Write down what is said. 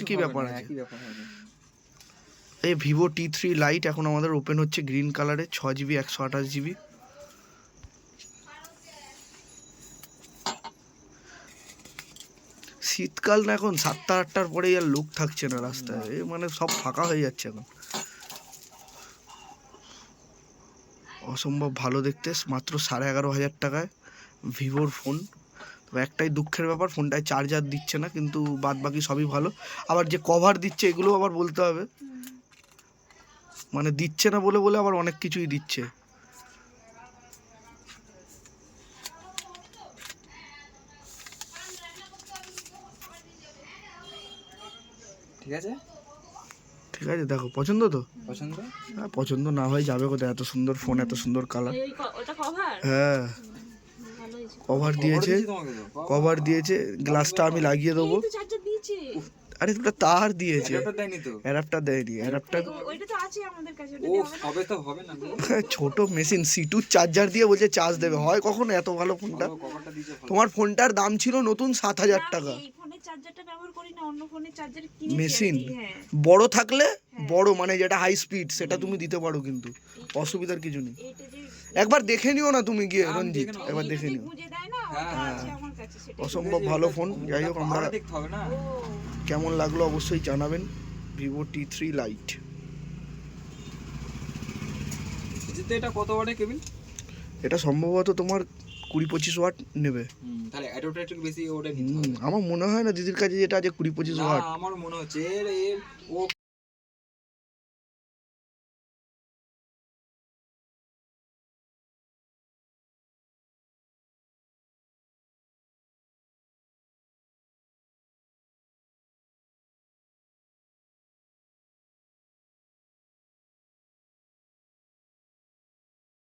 একই ব্যাপার আছে। একই ব্যাপার হবে। এই ভিভো টি থ্রি লাইট এখন আমাদের ওপেন হচ্ছে গ্রিন কালারে ছ জিবি একশো আঠাশ জিবি শীতকাল না এখন সাতটা আটটার পরেই আর লোক থাকছে না রাস্তায়। মানে সব ফাঁকা হয়ে যাচ্ছে এখন। অসম্ভব ভালো দেখতে মাত্র সাড়ে এগারো হাজার টাকায় ভিভোর ফোন তবে একটাই দুঃখের ব্যাপার ফোনটায় চার্জার দিচ্ছে না কিন্তু বাদ বাকি সবই ভালো। আবার যে কভার দিচ্ছে এগুলো আবার বলতে হবে। মানে দিচ্ছে না বলে বলে আবার অনেক কিছুই দিচ্ছে। ঠিক আছে? ঠিক আছে দেখো পছন্দ তো? পছন্দ? হ্যাঁ পছন্দ না হয় যাবে কোথায়? এত সুন্দর ফোন এত সুন্দর কালার হ্যাঁ। কভার দিয়েছে। কভার দিয়েছে। গ্লাসটা আমি লাগিয়ে দেবো। আরে ওটা তার দিয়েছে। অ্যাডাপ্টার দেয়নি অ্যাডাপ্টার ও- ওইটা তো আছে আমাদের কাছে ও হবে তো হবে না ছোট মেশিন সিটুর চার্জার দিয়ে বলছে চার্জ দেবে। হয় কখন এত ভালো ফোনটা। তোমার ফোনটার দাম ছিল নতুন সাত হাজার টাকা। এই ফোনের চার্জারটা ব্যবহার করি না অন্য ফোনের চার্জার কিনেছি মেশিন। হ্যাঁ। বড় থাকলে বড় মানে যেটা হাই স্পিড সেটা তুমি দিতে পারো কিন্তু অসুবিধার কিছু নেই। একবার দেখে নিও না তুমি গিয়ে রঞ্জিত একবার দেখে নিও। হ্যাঁ, হ্যাঁ। অসম্ভব ভালো ফোন যাই হোক আমরা কেমন লাগল অবশ্যই জানাবেন। ভিভো টি থ্রি লাইট এটা কত ওয়াটে কেবিল এটা সম্ভবত তোমার কুড়ি পঁচিশ ওয়াট নেবে। তাহলে অ্যাডাপ্টার একটু বেশি ওটা নিতে হুম, হবে। আমার মনে হয় না দিদির কাছে যেটা আছে কুড়ি পঁচিশ ওয়াট আমার মনে হচ্ছে এর ও